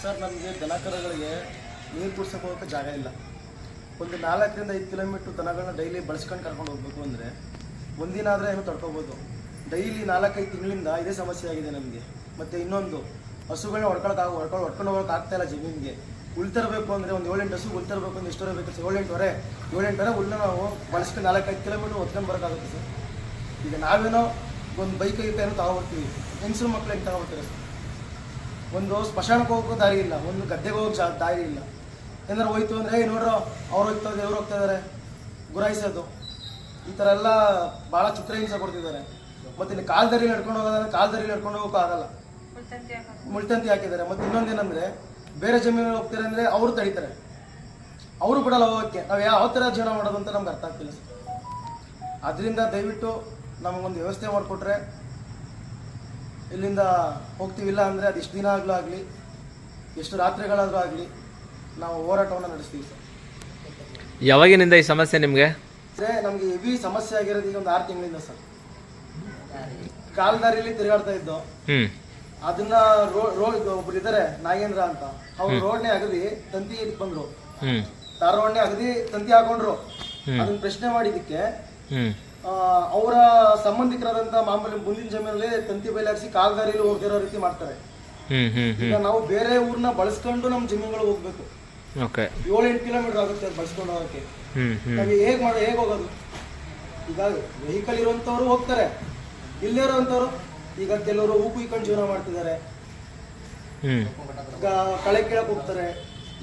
Sir, ನಮಗೆ ದನಕರಗಳಿಗೆ ನೀರು ಕುಡ್ಸಕ್ಕೆ ಹೋಗೋಕ್ಕೆ ಜಾಗ ಇಲ್ಲ. ಒಂದು ನಾಲ್ಕರಿಂದ ಐದು ಕಿಲೋಮೀಟ್ರ್ ದನಗಳನ್ನ ಡೈಲಿ ಬಳಸ್ಕೊಂಡು ಕರ್ಕೊಂಡು ಹೋಗ್ಬೇಕು ಅಂದರೆ ಒಂದಿನ ಆದರೆ ಏನೋ ತಡ್ಕೋಬೋದು? ಡೈಲಿ ನಾಲ್ಕೈದು ತಿಂಗಳಿಂದ ಇದೇ ಸಮಸ್ಯೆ ಆಗಿದೆ ನಮಗೆ. ಮತ್ತು ಇನ್ನೊಂದು ಹಸುಗಳನ್ನ ಹೊಡ್ಕೊಳಕ್ಕೆ ಹೊಡ್ಕೊಂಡು ಹೊಡ್ಕೊಂಡು ಹೋಗೋಕೆ ಆಗ್ತಾ ಇಲ್ಲ ಜಮೀನಿಗೆ. ಉಳ್ತಿರಬೇಕು ತರಬೇಕು ಅಂದರೆ ಒಂದು ಏಳೆಂಟು ಹಸು ಉಳ್ತರಬೇಕು ಅಂದರೆ ಎಷ್ಟು ಬೇಕು ಸರ್? ಏಳೆಂಟುವರೆ ಏಳೆಂಟುವರೆ ಉಳ್ಳ ನಾವು ಬಳಸ್ಕೊಂಡು ನಾಲ್ಕೈದು ಕಿಲೋಮೀಟ್ರ್ ಹೊತ್ಕೊಂಡು ಬರೋಕ್ಕಾಗುತ್ತೆ ಸರ್. ಈಗ ನಾವೇನೋ ಒಂದು ಬೈಕ್ ಐತೆ ಏನೋ ತಗೊಬರ್ತೀವಿ. ಹೆಂಗಸರು ಮಕ್ಕಳು ಹೆಂಗೆ ಸರ್? ಒಂದು ಸ್ಮಶಾನಕ್ಕೆ ಹೋಗೋಕ್ಕೂ ದಾರಿ ಇಲ್ಲ ಒಂದು ಗದ್ದೆಗೆ ಹೋಗೋಕ್ಕೆ ದಾರಿ ಇಲ್ಲ. ಏನಾರು ಹೋಯ್ತು ಅಂದರೆ ಏ ನೋಡ್ರೋ ಅವ್ರು ಹೋಗ್ತಾ ಇದ್ದಾರೆ ಇವ್ರು ಹೋಗ್ತಾ ಇದ್ದಾರೆ. ಗುರಾಯಿಸೋದು. ಈ ಥರ ಎಲ್ಲ ಭಾಳ ಚಿತ್ರಹಿಂಸೆ ಕೊಡ್ತಿದ್ದಾರೆ. ಮತ್ತು ಇಲ್ಲಿ ಕಾಲ್ದಾರಿ ನಡ್ಕೊಂಡು ಹೋಗೋದಂದ್ರೆ ಕಾಲ್ದಾರಿ ನಡ್ಕೊಂಡು ಹೋಗೋಕೆ ಆಗಲ್ಲ. ಮುಳ್ತಂತಿ ಹಾಕಿದ್ದಾರೆ. ಮತ್ತು ಇನ್ನೊಂದೇನೆಂದರೆ ಬೇರೆ ಜಮೀನಲ್ಲಿ ಹೋಗ್ತಾರೆ ಅಂದರೆ ಅವರು ತಡೀತಾರೆ. ಅವರು ಬಿಡಲ್ಲ ಹೋಗೋಕ್ಕೆ. ನಾವು ಯಾವ ಥರ ಜೀವನ ಮಾಡೋದು ಅಂತ ನಮ್ಗೆ ಅರ್ಥ ಆಗ್ತಿಲ್ಲ. ಸರ್ ಅದರಿಂದ ದಯವಿಟ್ಟು ನಮಗೊಂದು ವ್ಯವಸ್ಥೆ ಮಾಡಿಕೊಟ್ರೆ ಇಲ್ಲಿಂದ ಹೋಗ್ತೀವಿಲ್ಲ ಅಂದರೆ ಅದು ಎಷ್ಟು ದಿನ ಆಗಲೂ ಆಗಲಿ ಎಷ್ಟು ರಾತ್ರಿಗಳಾದರೂ ಆಗಲಿ ನಾವು ಹೋರಾಟವನ್ನು ನಡೆಸ್ತೀವಿ ಸರ್. ಯಾವಾಗಿನಿಂದ ಈ ಸಮಸ್ಯೆ ನಿಮಗೆ? ಸರ್ ನಮಗೆ ಹೆವಿ ಸಮಸ್ಯೆ ಆಗಿರೋದು ಈಗ ಒಂದು ಆರು ತಿಂಗಳಿಂದ ಸರ್. ಕಾಲ್ದಾರಿಲಿ ತಿರುಗಾಡ್ತಾ ಇದ್ದು ಹ್ಞೂ ಅದನ್ನ ರೋಡ್ ಒಬ್ರು ಇದ್ದಾರೆ ನಾಗೇಂದ್ರ ಅಂತ. ಅವ್ರು ರೋಡ್ನೇ ಅಗದಿ ತಂತಿ ಬಂದ್ರು. ಹ್ಞೂ ರೋಡ್ನೇ ಅಗದಿ ತಂತಿ ಹಾಕೊಂಡ್ರು. ಅದನ್ನ ಪ್ರಶ್ನೆ ಮಾಡಿದ್ದಕ್ಕೆ ಹ್ಞೂ ಅವರ ಸಂಬಂಧಿಕರಾದಂತ ಮಾಮೂಲಿ ಮುಂದಿನ ಜಮೀನಲ್ಲಿ ತಂತಿ ಬೈಲಾಡಿಸಿ ಕಾಲ್ದಾರಿಯಲ್ಲಿ ಹೋಗಿರೋ ರೀತಿ ಮಾಡ್ತಾರೆ. ಈಗ ನಾವು ಬೇರೆ ಊರ್ನ ಬಳಸ್ಕೊಂಡು ನಮ್ಮ ಜಮೀನುಗಳು ಹೋಗ್ಬೇಕು. ಏಳು ಎಂಟು ಕಿಲೋಮೀಟರ್ ಆಗುತ್ತೆ ಬಳಸ್ಕೊಂಡು ಹೋಗಕ್ಕೆ. ಹೇಗ್ ಮಾಡ ಹೇಗ್ ಹೇಗೆ ಮಾಡೋ ಹೇಗೆ ಹೋಗೋದು? ಈಗ ವೆಹಿಕಲ್ ಇರುವಂತವ್ರು ಹೋಗ್ತಾರೆ. ಇಲ್ಲೇ ಇರುವಂತವ್ರು ಈಗ ಕೆಲವರು ಹೂ ಕುಯ್ಕೊಂಡು ಜೀವನ ಮಾಡ್ತಿದ್ದಾರೆ. ಈಗ ಕಳೆ ಕೇಳಕ್ ಹೋಗ್ತಾರೆ.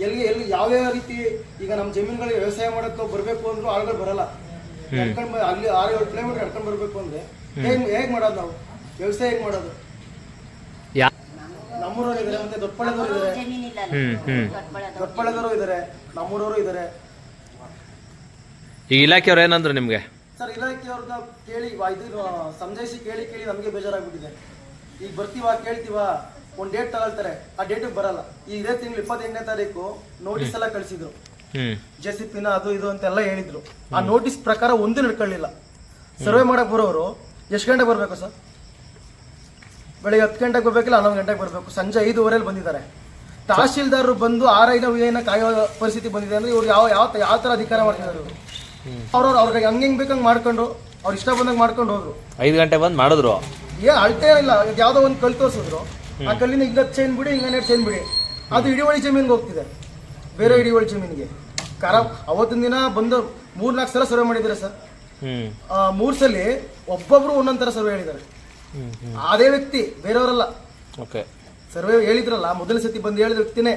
ಎಲ್ಲಿ ಎಲ್ಲಿ ಯಾವ್ಯಾವ ರೀತಿ ಈಗ ನಮ್ಮ ಜಮೀನುಗಳಿಗೆ ವ್ಯವಸಾಯ ಮಾಡಕ್ಕೆ ಬರಬೇಕು ಅಂದ್ರೂ ಆಳುಗಳು ಬರಲ್ಲ. ನಡ್ಕೊಂಡು ಅಲ್ಲಿ ಆರು ಏಳು ಕಿಲೋಮೀಟರ್ ನಡ್ಕೊಂಡು ಬರಬೇಕು ಅಂದ್ರೆ ಹೇಗ್ ಹೇಗ್ ಮಾಡೋದು ನಾವು? ವ್ಯವಸಾಯ ಹೇಗ್ ಮಾಡೋದು? ಯಾ ನಮ್ಮೂರವ್ರು ಇದ್ದಾರೆ ಮತ್ತೆ ದೊಡ್ಡಪಳ್ಳದವ್ರು ಇದ್ದಾರೆ ಇದಾರೆ ದೊಡ್ಡಪಳ್ಳದವರು ಇದ್ದಾರೆ ನಮ್ಮೂರವರು ಇದ್ದಾರೆ ಈ ಇಲಾಖೆಯವ್ರು ಏನಂದ್ರು ನಿಮಗೆ? ಸರ್ ಇಲಾಖೆಯವ್ರನ್ನ ಕೇಳಿ ಇದು ಸಂದೇಶ ಕೇಳಿ ಕೇಳಿ ನಮಗೆ ಬೇಜಾರಾಗ್ಬಿಟ್ಟಿದೆ. ಈಗ ಬರ್ತೀವ ಕೇಳ್ತೀವ? ಒಂದು ಡೇಟ್ ತಗೊಳ್ತಾರೆ. ಆ ಡೇಟಿಗೆ ಬರಲ್ಲ. ಈ ಇದೇ ತಿಂಗಳು ಇಪ್ಪತ್ತೆಂಟನೇ ತಾರೀಕು ನೋಟಿಸ್ ಎಲ್ಲ ಕಳಿಸಿದ್ರು. ಜೆ ಸಿ ಪಿನ ಅದು ಇದು ಅಂತೆಲ್ಲ ಹೇಳಿದ್ರು. ಆ ನೋಟಿಸ್ ಪ್ರಕಾರ ಒಂದು ನಡ್ಕೊಳ್ಳಿಲ್ಲ. ಸರ್ವೆ ಮಾಡಕ್ ಬರೋರು ಎಷ್ಟು ಗಂಟೆಗೆ ಬರಬೇಕು ಸರ್? ಬೆಳಿಗ್ಗೆ ಹತ್ತು ಗಂಟೆಗೆ ಬರ್ಬೇಕಿಲ್ಲ ಹನ್ನೊಂದು ಗಂಟೆಗೆ ಬರಬೇಕು? ಸಂಜೆ ಐದುವರೆಯಲ್ಲಿ ಬಂದಿದ್ದಾರೆ. ತಹಶೀಲ್ದಾರರು ಬಂದು ಆರೈನ ಏನ ಕಾಯೋ ಪರಿಸ್ಥಿತಿ ಬಂದಿದೆ ಅಂದ್ರೆ ಇವ್ರು ಯಾವ ಯಾವ ಯಾವ ತರ ಅಧಿಕಾರ ಮಾಡ್ತಿದ್ದಾರೆ ಇವರು? ಅವ್ರವ್ರು ಅವ್ರಿಗೆ ಹಂಗೆ ಹೆಂಗೆ ಬೇಕಂಗೆ ಮಾಡ್ಕೊಂಡು ಅವ್ರು ಇಷ್ಟ ಬಂದಂಗೆ ಮಾಡ್ಕೊಂಡು ಹೋದ್ರು. ಐದು ಗಂಟೆ ಬಂದು ಮಾಡಿದ್ರು. ಏನ್ ಅಳ್ತೇ ಇಲ್ಲ ಯಾವ್ದೋ ಒಂದು ಕಲ್ ತೋರಿಸಿದ್ರು. ಆ ಕಲ್ಲಿನ ಈಗ ಚೈನ್ ಬಿಡಿ ಹಿಂಗ ಚೈನ್ ಬಿಡಿ. ಅದು ಇಡಿವಳಿ ಜಮೀನ್ಗೆ ಹೋಗ್ತಿದೆ. ಬೇರೆ ಇಡಿವಳಿ ಜಮೀನಿಗೆ. ಕಾರ ಅವತ್ತಿನ ದಿನ ಬಂದು ಮೂರ್ನಾಲ್ಕು ಸಲ ಸರ್ವೆ ಮಾಡಿದ್ದಾರೆ ಸರ್. ಹ್ಮ್. ಆ, ಮೂರ್ ಸಲ ಒಬ್ಬೊಬ್ರು ಒಂದೊಂದರ ತರ ಸರ್ವೆ ಹೇಳಿದ್ದಾರೆ. ಅದೇ ವ್ಯಕ್ತಿ ಬೇರೆಯವರಲ್ಲ. ಓಕೆ. ಸರ್ವೆ ಹೇಳಿದ್ರಲ್ಲ ಮೊದಲ ಸತಿ ಬಂದು ಹೇಳಿದ ವ್ಯಕ್ತಿನೇ.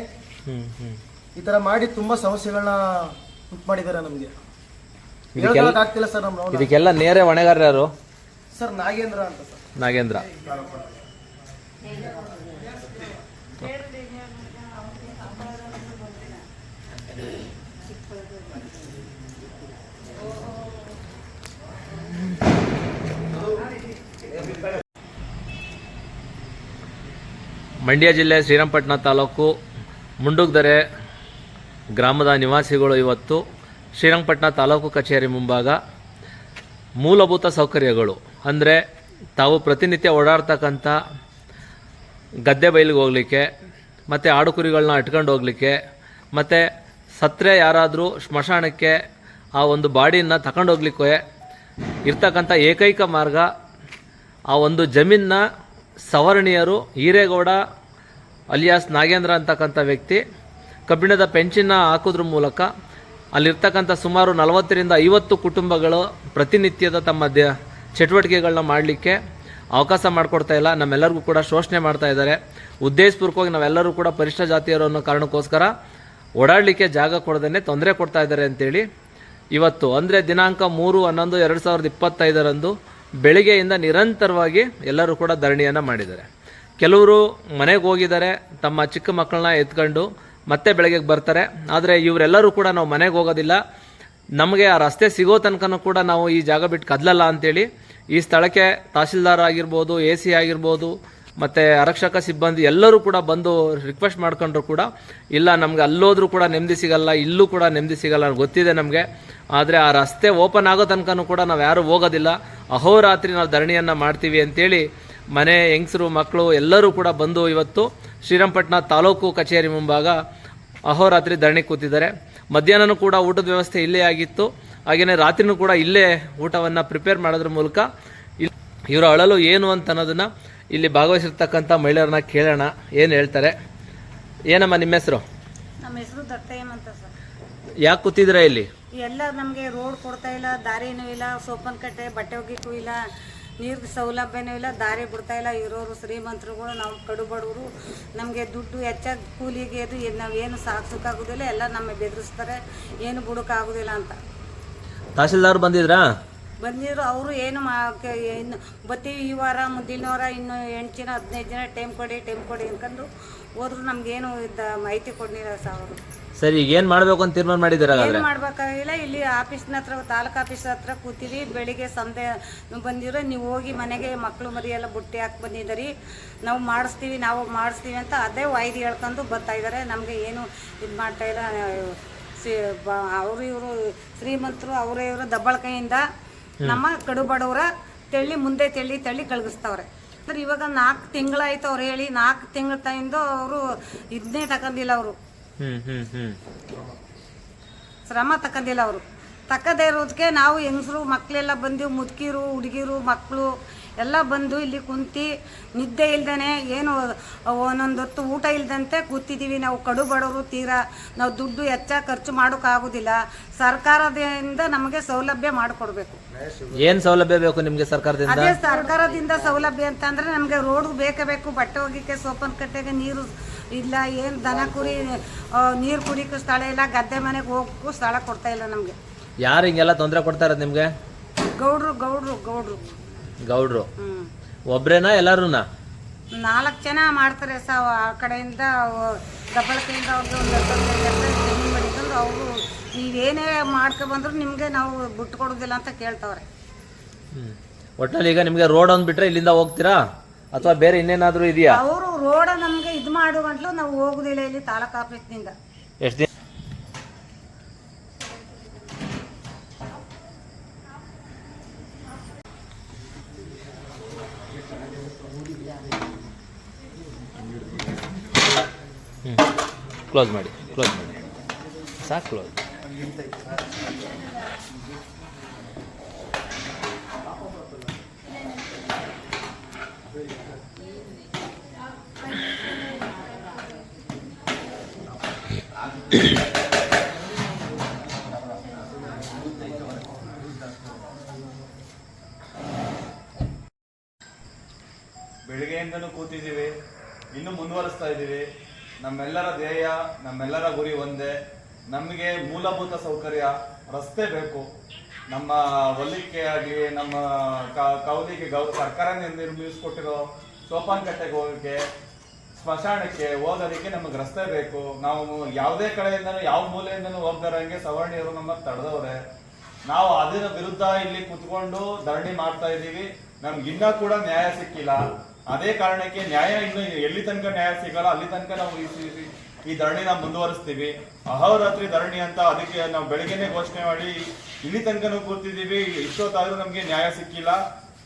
ಈ ತರ ಮಾಡಿ ತುಂಬಾ ಸಮಸ್ಯೆಗಳನ್ನ ಉಂಟು ಮಾಡಿದ್ದಾರೆ ನಮ್ಗೆ. ಇದಕ್ಕೆಲ್ಲ ಆಗ್ತಿಲ್ಲ ಸರ್ ನಮ್ಮ ಇದಕ್ಕೆಲ್ಲ ನೇರ ಹೊಣೆಗಾರ ಯಾರು? ಸರ್ ನಾಗೇಂದ್ರ ಅಂತ ಸರ್. ನಾಗೇಂದ್ರ. ಮಂಡ್ಯ ಜಿಲ್ಲೆ ಶ್ರೀರಂಗಪಟ್ಟಣ ತಾಲೂಕು ಮುಂಡುಗ್ದರೆ ಗ್ರಾಮದ ನಿವಾಸಿಗಳು ಇವತ್ತು ಶ್ರೀರಂಗಪಟ್ಟಣ ತಾಲೂಕು ಕಚೇರಿ ಮುಂಭಾಗ ಮೂಲಭೂತ ಸೌಕರ್ಯಗಳು. ಅಂದರೆ ತಾವು ಪ್ರತಿನಿತ್ಯ ಓಡಾಡ್ತಕ್ಕಂಥ ಗದ್ದೆ ಬಯಲಿಗೆ ಹೋಗಲಿಕ್ಕೆ, ಮತ್ತು ಆಡು ಕುರಿಗಳನ್ನ ಇಟ್ಕೊಂಡು ಹೋಗಲಿಕ್ಕೆ, ಮತ್ತು ಸತ್ತರೆ ಯಾರಾದರೂ ಸ್ಮಶಾನಕ್ಕೆ ಆ ಒಂದು ಬಾಡಿನ ತಕೊಂಡು ಹೋಗ್ಲಿಕ್ಕೆ ಇರ್ತಕ್ಕಂಥ ಏಕೈಕ ಮಾರ್ಗ ಆ ಒಂದು ಜಮೀನ್ನ ಸವರ್ಣೀಯರು ಹಿರೇಗೌಡ ಅಲಿಯಾಸ್ ನಾಗೇಂದ್ರ ಅಂತಕ್ಕಂಥ ವ್ಯಕ್ತಿ. ಕಬ್ಬಿಣದ ಪೆನ್ಷನ್ನ ಹಾಕೋದ್ರ ಮೂಲಕ ಅಲ್ಲಿರ್ತಕ್ಕಂಥ ಸುಮಾರು ನಲವತ್ತರಿಂದ ಐವತ್ತು ಕುಟುಂಬಗಳು ಪ್ರತಿನಿತ್ಯದ ತಮ್ಮ ದ ಚಟುವಟಿಕೆಗಳನ್ನ ಮಾಡಲಿಕ್ಕೆ ಅವಕಾಶ ಮಾಡಿಕೊಡ್ತಾ ಇಲ್ಲ. ನಮ್ಮೆಲ್ಲರಿಗೂ ಕೂಡ ಶೋಷಣೆ ಮಾಡ್ತಾ ಇದ್ದಾರೆ. ಉದ್ದೇಶಪೂರ್ವಕವಾಗಿ ನಾವೆಲ್ಲರೂ ಕೂಡ ಪರಿಷ್ಠ ಜಾತಿಯರು ಅನ್ನೋ ಕಾರಣಕ್ಕೋಸ್ಕರ ಓಡಾಡಲಿಕ್ಕೆ ಜಾಗ ಕೊಡದೇ ತೊಂದರೆ ಕೊಡ್ತಾ ಇದ್ದಾರೆ ಅಂತೇಳಿ. ಇವತ್ತು ಅಂದರೆ ದಿನಾಂಕ ಮೂರು, ಹನ್ನೊಂದು, ಎರಡು ಸಾವಿರದ ಇಪ್ಪತ್ತೈದರಂದು ಬೆಳಿಗ್ಗೆಯಿಂದ ನಿರಂತರವಾಗಿ ಎಲ್ಲರೂ ಕೂಡ ಧರಣಿಯನ್ನು ಮಾಡಿದ್ದಾರೆ. ಕೆಲವರು ಮನೆಗೆ ಹೋಗಿದ್ದಾರೆ, ತಮ್ಮ ಚಿಕ್ಕ ಮಕ್ಕಳನ್ನ ಎತ್ಕೊಂಡು ಮತ್ತೆ ಬೆಳಗ್ಗೆ ಬರ್ತಾರೆ. ಆದರೆ ಇವರೆಲ್ಲರೂ ಕೂಡ ನಾವು ಮನೆಗೆ ಹೋಗೋದಿಲ್ಲ. ನಮಗೆ ಆ ರಸ್ತೆ ಸಿಗೋ ತನಕನೂ ಕೂಡ ನಾವು ಈ ಜಾಗ ಬಿಟ್ಟು ಕದಲಲ್ಲ ಅಂತೇಳಿ ಈ ಸ್ಥಳಕ್ಕೆ ತಹಸೀಲ್ದಾರ್ ಆಗಿರ್ಬೋದು, ಎ ಸಿ ಆಗಿರ್ಬೋದು ಮತ್ತು ಆರಕ್ಷಕ ಸಿಬ್ಬಂದಿ ಎಲ್ಲರೂ ಕೂಡ ಬಂದು ರಿಕ್ವೆಸ್ಟ್ ಮಾಡ್ಕೊಂಡ್ರು ಕೂಡ, ಇಲ್ಲ, ನಮ್ಗೆ ಅಲ್ಲೋದ್ರೂ ಕೂಡ ನೆಮ್ಮದಿ ಸಿಗಲ್ಲ, ಇಲ್ಲೂ ಕೂಡ ನೆಮ್ಮದಿ ಸಿಗಲ್ಲ ಗೊತ್ತಿದೆ ನಮಗೆ. ಆದರೆ ಆ ರಸ್ತೆ ಓಪನ್ ಆಗೋ ತನಕನೂ ಕೂಡ ನಾವು ಯಾರೂ ಹೋಗೋದಿಲ್ಲ. ಅಹೋರಾತ್ರಿ ನಾವು ಧರಣಿಯನ್ನು ಮಾಡ್ತೀವಿ ಅಂತೇಳಿ ಮನೆ, ಹೆಂಗಸರು ಮಕ್ಕಳು ಎಲ್ಲರೂ ಕೂಡ ಬಂದು ಇವತ್ತು ಶ್ರೀರಂಗಪಟ್ಟಣ ತಾಲೂಕು ಕಚೇರಿ ಮುಂಭಾಗ ಅಹೋರಾತ್ರಿ ಧರಣಿ ಕೂತಿದ್ದಾರೆ. ಮಧ್ಯಾಹ್ನನೂ ಕೂಡ ಊಟದ ವ್ಯವಸ್ಥೆ ಇಲ್ಲೇ ಆಗಿತ್ತು. ಹಾಗೆಯೇ ರಾತ್ರಿನೂ ಕೂಡ ಇಲ್ಲೇ ಊಟವನ್ನು ಪ್ರಿಪೇರ್ ಮಾಡೋದ್ರ ಮೂಲಕ. ಇವರ ಅಳಲು ಏನು ಅಂತ ಅನ್ನೋದನ್ನು ಇಲ್ಲಿ ಭಾಗವಹಿಸಿರ್ತಕ್ಕಂಥ ಮಹಿಳೆಯರನ್ನ ಕೇಳೋಣ. ಏನು ಹೇಳ್ತಾರೆ? ಏನಮ್ಮ ನಿಮ್ಮ ಹೆಸರು? ನಮ್ಮ ಹೆಸರು ಅಂತ ಸರ್. ಯಾಕೆ ಕೂತಿದ್ದೀರಾ ಇಲ್ಲಿ? ಎಲ್ಲ ನಮಗೆ ರೋಡ್ ಕೊಡ್ತಾ ಇಲ್ಲ ದಾರಿನೂ ಇಲ್ಲ ಸೋಪನ್ ಕಟ್ಟೆ ಬಟ್ಟೆ ಒಗಿಕ್ಕೂ ಇಲ್ಲ ನೀರು ಸೌಲಭ್ಯನೂ ಇಲ್ಲ ದಾರಿ ಬಿಡ್ತಾ ಇಲ್ಲ. ಇರೋರು ಶ್ರೀಮಂತರುಗಳು ನಾವು ಕಡು ಬಡವರು. ನಮಗೆ ದುಡ್ಡು ಹೆಚ್ಚಾಗಿ ಕೂಲಿಗೆ ಅದು ನಾವು ನಾವೇನು ಸಾಕ್ಸೋಕ್ಕಾಗೋದಿಲ್ಲ ಎಲ್ಲ ನಮ್ಮ ಬೆದರಿಸ್ತಾರೆ. ಏನು ಬಿಡೋಕ್ಕಾಗೋದಿಲ್ಲ ಅಂತ. ತಹಸೀಲ್ದಾರ್ ಬಂದಿದ್ರಾ? ಬಂದಿದ್ರು ಅವರು ಏನು ಮಾ ಇನ್ನು ಬತ್ತೀವಿ ಈ ವಾರ ಮುಂದಿನ ವಾರ ಇನ್ನು ಎಂಟು ದಿನ ಹದಿನೈದು ದಿನ ಟೈಮ್ ಕೊಡಿ ಟೈಮ್ ಕೊಡಿ ಅನ್ಕೊಂಡು ಹೋದ್ರು. ನಮ್ಗೇನು ಇದ್ದ ಮಾಹಿತಿ ಕೊಡಲಿಲ್ಲ ಸರ್ ಅವರು. ಸರಿ ಈಗ ಏನು ಮಾಡಬೇಕು ಅಂತ ತೀರ್ಮಾನ ಮಾಡಿದ್ದಾರೆ ಏನು ಮಾಡಬೇಕಾಗಿಲ್ಲ ಇಲ್ಲಿ ಆಫೀಸ್ನ ಹತ್ರ ತಾಲೂಕು ಆಫೀಸ್ ಹತ್ರ ಕೂತೀವಿ ಬೆಳಿಗ್ಗೆ ಸಂತೆ ಬಂದಿರೋ ನೀವು ಹೋಗಿ ಮನೆಗೆ ಮಕ್ಕಳು ಮರಿ ಎಲ್ಲ ಬುಟ್ಟಿ ಹಾಕಿ ಬಂದಿದ್ದೀರಿ. ನಾವು ಮಾಡಿಸ್ತೀವಿ ನಾವು ಮಾಡಿಸ್ತೀವಿ ಅಂತ ಅದೇ ವಾಯ್ದೆ ಹೇಳ್ಕೊಂಡು ಬರ್ತಾ ಇದ್ದಾರೆ ನಮಗೆ ಏನು ಇದು ಮಾಡ್ತಾ ಇಲ್ಲ. ಅವರು ಇವರು ಶ್ರೀಮಂತರು ಅವರೇ ಇವರು ದಬ್ಬಳಕೆಯಿಂದ ನಮ್ಮ ಕಡು ಬಡವರ ತೆಳ್ಳಿ ಮುಂದೆ ತೆಳ್ಳಿ ತಳ್ಳಿ ಕಳಗಿಸ್ತವ್ರೆ. ಅಂದ್ರೆ ಇವಾಗ ನಾಲ್ಕು ತಿಂಗಳಾಯ್ತು ಅವ್ರು ಹೇಳಿ ನಾಲ್ಕು ತಿಂಗಳ ತಾಯಿಂದ ಅವರು ಇದನ್ನೇ ತಕಂದಿಲ್ಲ ಅವರು. ಶ್ರಮ ತಕ್ಕಂದಿಲ್ಲ ಅವರು. ತಕ್ಕದೇ ಇರೋದಕ್ಕೆ ನಾವು ಹೆಂಗಸರು ಮಕ್ಕಳೆಲ್ಲ ಬಂದು ಮುದುಕಿರು ಹುಡುಗಿರು ಮಕ್ಕಳು ಎಲ್ಲ ಬಂದು ಇಲ್ಲಿ ಕುಂತು ನಿದ್ದೆ ಇಲ್ದೇ ಏನು ಒಂದೊಂದು ಹೊತ್ತು ಊಟ ಇಲ್ದಂತೆ ಕೂತಿದ್ದೀವಿ ನಾವು ಕಡು ಬಡವರು ತೀರಾ ನಾವು ದುಡ್ಡು ಹೆಚ್ಚ ಖರ್ಚು ಮಾಡೋಕ್ಕಾಗೋದಿಲ್ಲ. ಸರ್ಕಾರದಿಂದ ನಮಗೆ ಸೌಲಭ್ಯ ಮಾಡಿಕೊಡ್ಬೇಕು. ಏನು ಸೌಲಭ್ಯ ಬೇಕು ನಿಮಗೆ ಸರ್ಕಾರದಿಂದ? ಅದೇ ಸರ್ಕಾರದಿಂದ ಸೌಲಭ್ಯ ಅಂತ ಅಂದ್ರೆ ನಮಗೆ ರೋಡ್ ಬೇಕೇ ಬೇಕು ಬಟ್ಟೆ ಒಗಿಕ್ಕೆ ಸೋಪನ್ ಕಟ್ಟೆಗೆ ನೀರು ಇಲ್ಲ ಏನು ದನ ಕುರಿ ನೀರು ಕುಡಿಯಕ್ಕೂ ಸ್ಥಳ ಇಲ್ಲ ಗದ್ದೆ ಮನೆಗೆ ಹೋಗಕ್ಕೂ ಸ್ಥಳ ಕೊಡ್ತಾ ಇಲ್ಲ ನಮಗೆ. ಯಾರು ಹಿಂಗೆಲ್ಲ ತೊಂದರೆ ಕೊಡ್ತಾ ಇರೋದು ನಿಮಗೆ? ಗೌಡ್ರು ಗೌಡ್ರು ಗೌಡ್ರು. ಗೌಡ್ರು. ಒಬ್ರೇನ ಎಲ್ಲಾರೂನಾ? ನಾಲ್ಕು ಜನ ಮಾಡ್ತಾರೆ ಸ ಆ ಕಡೆಯಿಂದ ದಬ್ಬಳಕೆಯಿಂದ ಅವ್ರಿಗೆ ಒಂದು ಹತ್ತೊಂದು ಎಕರೆ ಜಮೀನು ಮಾಡಿಕೊಂಡು ಅವರು ನೀವೇನೇ ಮಾಡ್ಕೊಬಂದ್ರು ನಿಮಗೆ ನಾವು ಬಿಟ್ಟು ಕೊಡೋದಿಲ್ಲ ಅಂತ ಕೇಳ್ತಾವ್ರೆ. ಒಟ್ನಲ್ಲಿ ಈಗ ನಿಮಗೆ ರೋಡ್ ಒಂದು ಬಿಟ್ರೆ ಇಲ್ಲಿಂದ ಹೋಗ್ತೀರಾ? ಅಥವಾ ಬೇರೆ ಇನ್ನೇನಾದರೂ ಇದೆಯಾ? ಅವರು ರೋಡ ನಮಗೆ ಇದು ಮಾಡೋ ಗಂಟ್ಲು ನಾವು ಹೋಗುದಿಲ್ಲ ಇಲ್ಲಿ ತಾಲೂಕು ಆಫೀಸ್ನಿಂದ. ಎಷ್ಟು ಕ್ಲೋಸ್ ಮಾಡಿ ಕ್ಲೋಸ್ ಮಾಡಿ. ಸಾಕು ಕ್ಲೋಸ್ ಬೆಳಿಗ್ಗೆಯಿಂದನೂ ಕೂತಿದ್ದೀವಿ ಇನ್ನೂ ಮುಂದುವರಿಸ್ತಾ ಇದ್ದೀವಿ. ನಮ್ಮೆಲ್ಲರ ಧ್ಯೇಯ, ನಮ್ಮೆಲ್ಲರ ಗುರಿ ಒಂದೇ. ನಮಗೆ ಮೂಲಭೂತ ಸೌಕರ್ಯ, ರಸ್ತೆ ಬೇಕು. ನಮ್ಮ ಹೊಲಿಕೆ ಆಗಲಿ ನಮ್ಮ ಕೌಲಿಗೆ ಗೌ, ಸರ್ಕಾರ ನಿರ್ಮಿಸಿಕೊಟ್ಟಿರೋ ನಿರ್ಮಿಸ್ಕೊಟ್ಟಿರೋ ಸೋಪಾನ್ ಕಟ್ಟೆಗೆ ಹೋಗೋಕ್ಕೆ, ಸ್ಮಶಾನಕ್ಕೆ ಹೋಗೋದಕ್ಕೆ ನಮಗೆ ರಸ್ತೆ ಬೇಕು. ನಾವು ಯಾವುದೇ ಕಡೆಯಿಂದನೂ, ಯಾವ ಮೂಲೆಯಿಂದನೂ ಹೋಗ್ದಾರಂಗೆ ಸವರ್ಣಿಯರು ನಮ್ಮ ತಡೆದವ್ರೆ. ನಾವು ಅದರ ವಿರುದ್ಧ ಇಲ್ಲಿ ಕುತ್ಕೊಂಡು ಧರಣಿ ಮಾಡ್ತಾ ಇದ್ದೀವಿ. ನಮ್ಗೆ ಇನ್ನ ಕೂಡ ನ್ಯಾಯ ಸಿಕ್ಕಿಲ್ಲ. ಅದೇ ಕಾರಣಕ್ಕೆ ನ್ಯಾಯ ಇನ್ನು ಎಲ್ಲಿ ತನಕ ನ್ಯಾಯ ಸಿಗಲ್ಲ, ಅಲ್ಲಿ ತನಕ ನಾವು ಈ ಧರಣಿನ ಮುಂದುವರಿಸ್ತೀವಿ. ಅಹೋರಾತ್ರಿ ಧರಣಿ ಅಂತ ಅದಕ್ಕೆ ನಾವು ಬೆಳಗ್ಗೆನೆ ಘೋಷಣೆ ಮಾಡಿ, ಇಲ್ಲಿ ತನಕನೂ ಕೂರ್ತಿದ್ದೀವಿ ಇಷ್ಟೊತ್ತಾದ್ರೂ ನಮ್ಗೆ ನ್ಯಾಯ ಸಿಕ್ಕಿಲ್ಲ.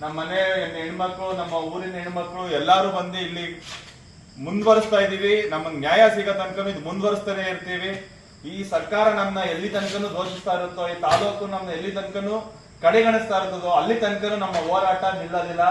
ನಮ್ಮ ಮನೆ ಹೆಣ್ಮಕ್ಳು, ನಮ್ಮ ಊರಿನ ಹೆಣ್ಮಕ್ಳು ಎಲ್ಲಾರು ಬಂದು ಇಲ್ಲಿ ಮುಂದುವರಿಸ್ತಾ ಇದ್ದೀವಿ. ನಮಗೆ ನ್ಯಾಯ ಸಿಗೋ ತನಕ ಇದು ಮುಂದುವರಿಸ್ತಾನೆ ಇರ್ತೀವಿ. ಈ ಸರ್ಕಾರ ನಮ್ಮನ್ನ ಎಲ್ಲಿ ತನಕನೂ ದೋಷಿಸ್ತಾ ಇರುತ್ತೋ, ಈ ತಾಲೂಕು ನಮ್ಮನ್ನ ಎಲ್ಲಿ ತನಕನೂ ಕಡೆಗಣಿಸ್ತಾ ಇರ್ತದೋ, ಅಲ್ಲಿ ತನಕನೂ ನಮ್ಮ ಹೋರಾಟ ನಿಲ್ಲೋದಿಲ್ಲ.